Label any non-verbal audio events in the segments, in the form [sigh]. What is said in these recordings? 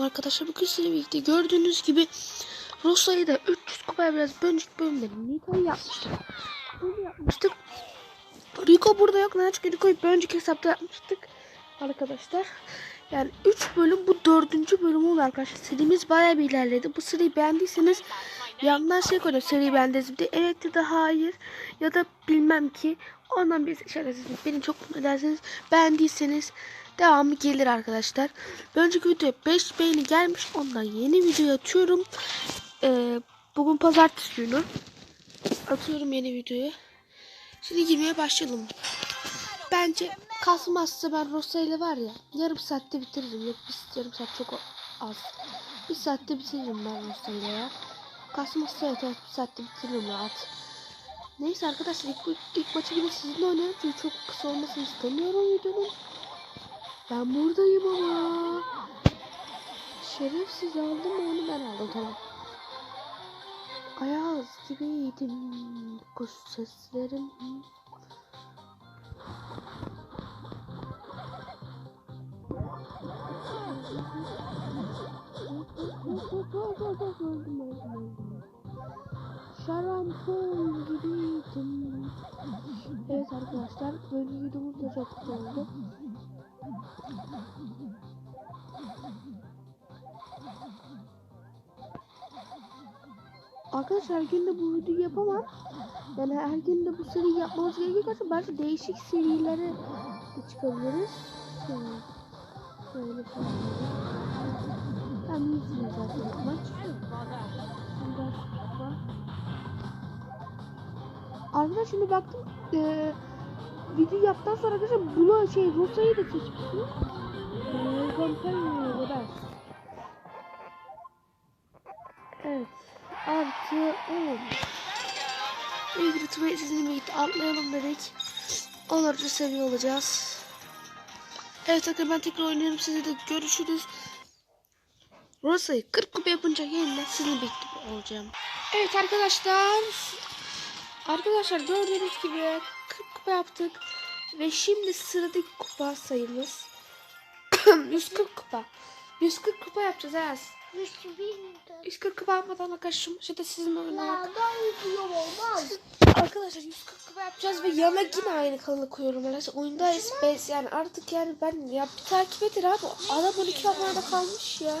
arkadaşlar. Bugün sizinle birlikte gördüğünüz gibi Rosa'yı da 300 kupaya biraz önceki bölümde Nita'yı yapmıştık. Bunu yapmıştık. Rico burada yok. Neden? Çünkü Rico'yu bir önceki hesapta yapmıştık. Arkadaşlar. Yani 3 bölüm bu 4. bölüm oldu arkadaşlar. Serimiz bayağı bir ilerledi. Bu seriyi beğendiyseniz yandan şey koyun. Seriyi beğendiniz diye. Evet ya da hayır. Ya da bilmem ki. Ondan bir seçersiniz. Beni çok mutlu ederseniz. Beğendiyseniz devamı gelir arkadaşlar. Önceki videoya 5 beğeni gelmiş. Ondan yeni video atıyorum. Ee, bugün pazartesi günü. Atıyorum yeni videoyu. Şimdi girmeye başlayalım. Bence kasmazsa ben Rosa ile var ya yarım saatte bitiririm. Yok bir yarım saat çok az. Bir saatte bitiririm ben Rosa ile ya. Kasmazsa evet, evet bir saatte bitiririm rahat. Neyse arkadaşlar ilk, ilk maçı yine sizinle oynayalım. Çünkü çok kısa olmasını istemiyorum videonun. Ben buradayım ama. Şerefsiz aldım onu ben aldım tamam. Ayaz gibiydim kuş seslerim. Şarampol gibiydim. Evet arkadaşlar böyle videomuz da çok güzel oldu. Arkadaşlar her gün de bu videoyu yapamam. Yani her gün de bu seriyi yapmamız gerekiyor. Arkadaşlar belki değişik serilere de çıkabiliriz. Şöyle. Şöyle. Tam iyisiniz zaten maç. Arkadaşlar şimdi baktım. Eee video yaptıktan sonra arkadaşlar buna şey Rosa'yı da Companion kadar. Evet. Artı 10. İlk rütbeyi sizinle birlikte atlayalım dedik. Onları da seviyor olacağız. Evet arkadaşlar ben tekrar oynuyorum. Size de görüşürüz. Rosa'yı 40 kupa yapınca yeniden sizinle birlikte olacağım. Evet arkadaşlar. Arkadaşlar gördüğünüz gibi 40 kupa yaptık. Ve şimdi sıradaki kupa sayımız [coughs] 140 kupa. 140 kupa yapacağız Ayaz. 140 kupa yapmadan arkadaşım işte sizin oynamak. Arkadaşlar 140 kupa yapacağız ve yana yine aynı kanalı koyuyorum. Arkadaşlar oyunda SPS yani artık yani ben ya bir takip edin abi. Adam 12 abonede kalmış ya.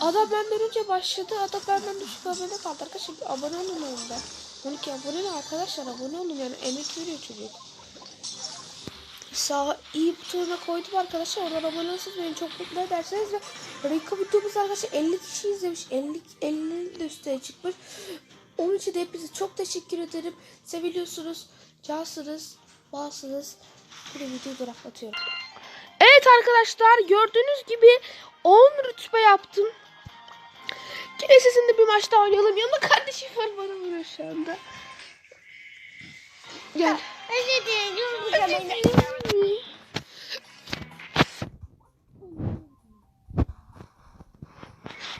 Adam benden önce başladı. Adam benden düşük abone kaldı. Arkadaşlar abone olun oyunda. 12 abone ne arkadaşlar abone olun yani emek veriyor çocuk. Sağ iyi butonuna koydum arkadaşlar. Oradan abone olursanız beni çok mutlu edersiniz ve Rika videomuz arkadaşlar 50 kişi izlemiş. 50 50'nin de üstüne çıkmış. Onun için de hepinize çok teşekkür ederim. Seviliyorsunuz. Cansınız. Balsınız. Burada videoyu bıraklatıyorum. Evet arkadaşlar gördüğünüz gibi 10 rütbe yaptım. Yine sizinle bir maçta oynayalım. Yanımda kardeşim var bana vuruyor şu anda. Gel. Özür dilerim.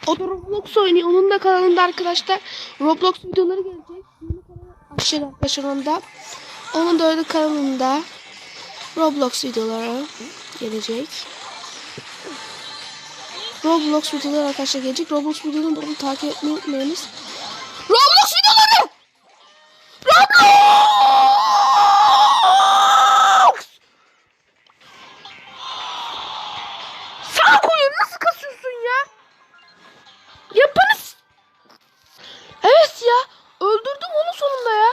O da Roblox oynuyor. Onun da kanalında arkadaşlar Roblox videoları gelecek. Yeni kanal. Onun da öyle kanalında Roblox videoları gelecek. Roblox videoları arkadaşlar gelecek. Roblox videolarını da takip etmeyi unutmayınız. Roblox videoları! Roblox! Sağ koyun nasıl kasıyorsun ya? Yaparız. Evet ya. Öldürdüm onu sonunda ya.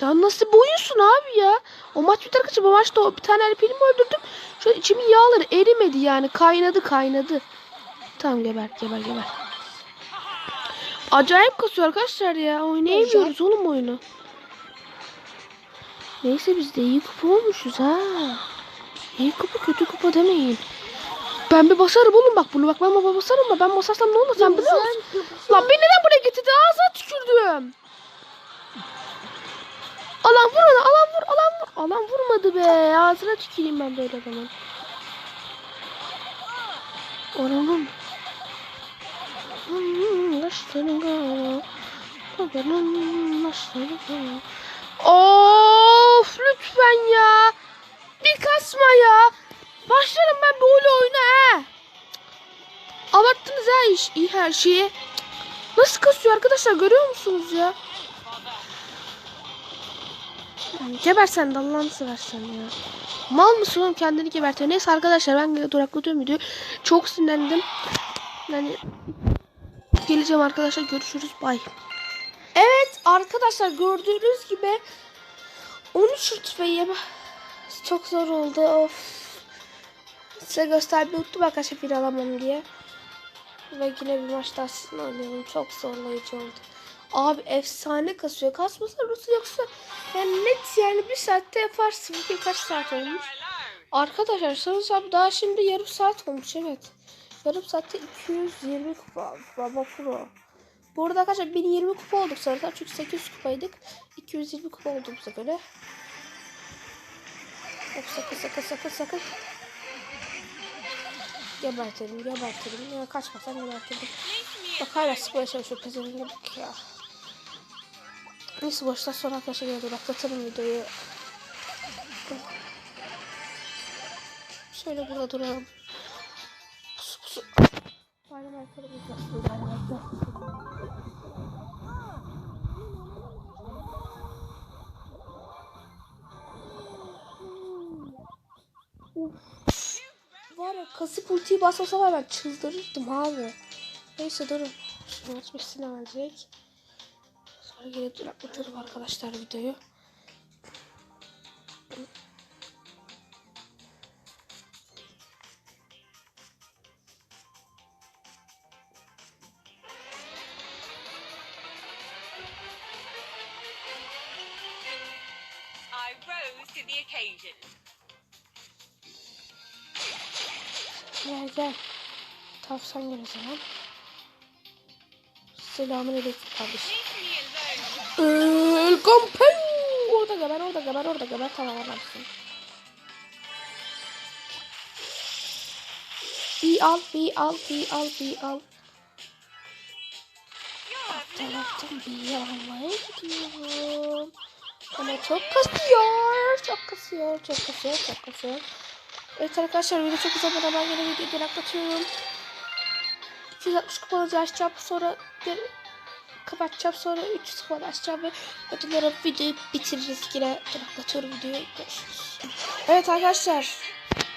Ya nasıl boyunsun abi ya? O maç biter kaçı bu maçta bir tane elpini mi öldürdüm? Şöyle içimin yağları erimedi yani. Kaynadı kaynadı. Tamam geber geber geber. Acayip kasıyor arkadaşlar ya. Oynayamıyoruz oğlum oyunu. Neyse biz de iyi kupa olmuşuz ha. İyi kupa kötü kupa demeyin. Ben bir basarım oğlum bak bunu bak ben baba basarım da ben basarsam ne olur sen biliyor musun? Lan beni neden buraya getirdi ağzına tükürdüm. Alan vur ona alan vur alan vur. Alan vurmadı be ağzına tüküreyim ben böyle zaman. Oranın. Of lütfen ya. Bir kasma ya. Başlarım ben böyle oyuna he. Abarttınız ha iş, her şeyi. Nasıl kasıyor arkadaşlar görüyor musunuz ya? Yani geber sen de Allah'ını seversen ya. Mal mısın oğlum kendini gebertiyor. Neyse arkadaşlar ben duraklatıyorum videoyu. Çok sinirlendim. Yani geleceğim arkadaşlar görüşürüz bay. Evet arkadaşlar gördüğünüz gibi 13 rütbeyi çok zor oldu of. Size göstermeyi unuttum arkadaşlar bir alamam diye. Ve yine bir maçta aslında oynuyorum. Çok zorlayıcı oldu. Abi efsane kasıyor. Kasmasa Rus'u yoksa yani net yani bir saatte yaparsın. Bugün kaç saat olmuş? Arkadaşlar sanırsam daha şimdi yarım saat olmuş evet. Yarım saatte 220 kupa. Baba pro. Bu arada arkadaşlar 1020 kupa olduk sanırsam. Çünkü 800 kupaydık. 220 kupa olduk bu sefer. Of sakın sakın sakın sakın. Gebertelim gebertelim. Ya kaçmasan gebertelim. Bak hala sıkmaya çalışıyor pezevenk bak ya. Neyse boştan sonra arkadaşlar geri duraklatalım videoyu. Şöyle burada duralım. Pusu pusu. Bayram arkalarımız var. Bayram arkalarımız. Uf. Var ya kasıp ultiyi basmasa var ben çıldırırdım abi. Neyse durun. Şunu açmışsın hemencik. Sonra geri duraklatırım arkadaşlar videoyu. Tavsan gel o zaman. Selamun aleyküm kardeşim. Welcome pen. Orada geber, orada geber, orada geber. Tamam adamsın. Bir al, bir al, bir al, bir al. Taraftan bir almaya gidiyorum. Ama çok kasıyor, çok kasıyor, çok kasıyor, çok kasıyor. Evet arkadaşlar video çok uzun ben yine videoyu duraklatıyorum. 260 kupa açacağım sonra bir kapatacağım sonra 300 kupa açacağım ve ödülleri videoyu bitiririz yine duraklatıyorum videoyu görüşürüz. Evet arkadaşlar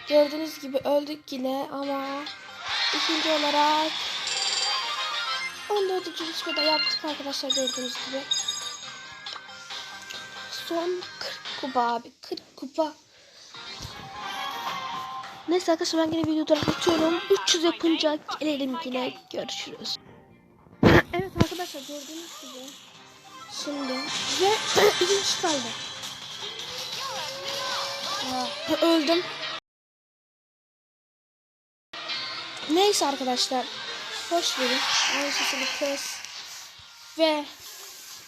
gördüğünüz gibi öldük yine ama ikinci olarak 14. rütbede yaptık arkadaşlar gördüğünüz gibi. Son 40 kupa abi 40 kupa. Neyse arkadaşlar ben yine videoda atıyorum. 300 yapınca gelelim yine görüşürüz. evet arkadaşlar gördüğünüz gibi. Şimdi ve [clears throat] ikinci kaldı. Aa, Öldüm. Neyse arkadaşlar. Hoş verin. Aynısını kes. Ve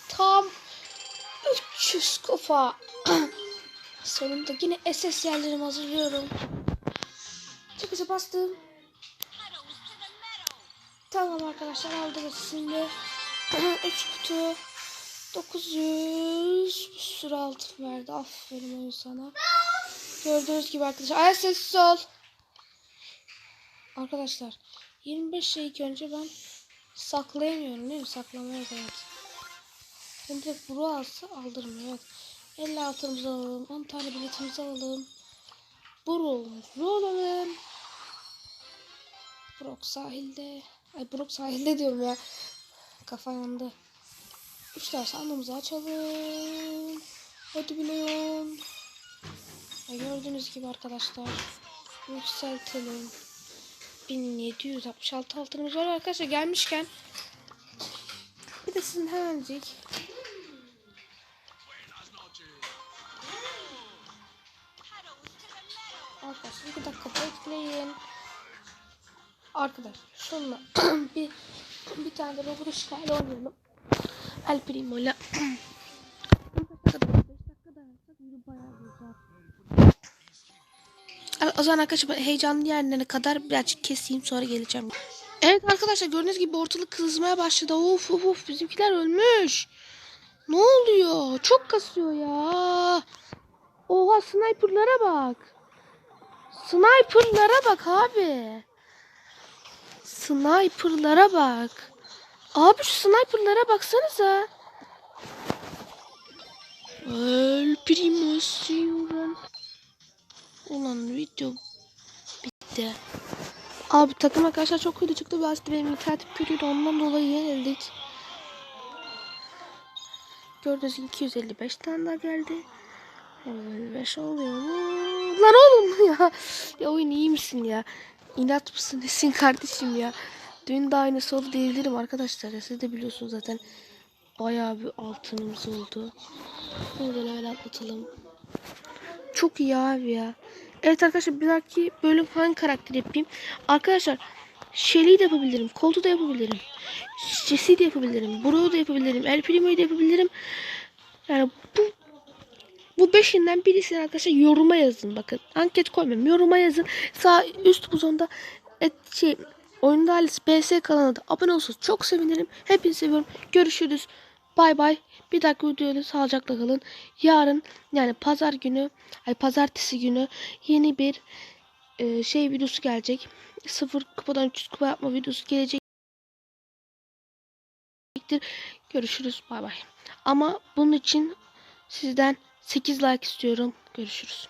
tam 300 kupa. [clears throat] Sonunda yine SS yerlerimi hazırlıyorum. Çıkışa bastım. Tamam arkadaşlar aldım şimdi. [clears throat] 3 kutu. 900 bir sürü altın verdi. Aferin oyun sana. Gördüğünüz gibi arkadaşlar. Ay sessiz ol. Arkadaşlar 25 şey ilk önce ben saklayamıyorum değil mi? Saklamaya gerek. Ben direkt buru alsa aldırım evet. 50 altınımızı alalım. 10 tane biletimizi alalım. Buru alalım. Brok sahilde. Ay Brok sahilde diyorum ya. Kafa yandı. Üç tane sandığımızı açalım. Hadi biliyorum. Gördüğünüz gibi arkadaşlar. Yükseltelim. 1766 altınımız var arkadaşlar gelmişken. Bir de sizin hemencik. Arkadaşlar bir dakika bekleyin. Arkadaşlar şunla bir bir tane de Roblox şikayet oynayalım. El Primo'yla. 5 dakika dayanırsak video bayağı güzel. O zaman arkadaşlar heyecanlı yerlerine kadar birazcık keseyim sonra geleceğim. Evet arkadaşlar gördüğünüz gibi ortalık kızmaya başladı. Of of of bizimkiler ölmüş. Ne oluyor? Çok kasıyor ya. Oha sniperlara bak. Sniperlara bak abi. Sniper'lara bak. Abi şu sniper'lara baksanıza. El primo siren. Ulan video bitti. Abi takım arkadaşlar çok kötü çıktı. Da benim internet kötüydü. Ondan dolayı yenildik. Gördüğünüz gibi 255 tane daha geldi. 55 oluyor mu? Lan oğlum ya. Ya oyun iyi misin ya? İnat mısın nesin kardeşim ya? Dün de aynısı oldu diyebilirim arkadaşlar. Ya siz de biliyorsunuz zaten. Bayağı bir altınımız oldu. Buradan öyle atlatalım. Çok iyi abi ya. Evet arkadaşlar bir dahaki bölüm hangi karakter yapayım? Arkadaşlar Shelly'i de yapabilirim. Colt'u da yapabilirim. Jesse'yi de yapabilirim. Bro'yu da yapabilirim. El Primo'yu da yapabilirim. Yani bu bu beşinden birisini arkadaşlar yoruma yazın bakın. Anket koymam. Yoruma yazın. Sağ üst butonda et, şey, oyunda Alice BS kanalına da abone olursanız çok sevinirim. Hepinizi seviyorum. Görüşürüz. Bay bay. Bir dahaki videoda sağlıcakla kalın. Yarın yani pazar günü, ay pazartesi günü yeni bir e, şey videosu gelecek. Sıfır kupadan 300 kupa yapma videosu gelecektir. Görüşürüz. Bay bay. Ama bunun için sizden 8 like istiyorum. Görüşürüz.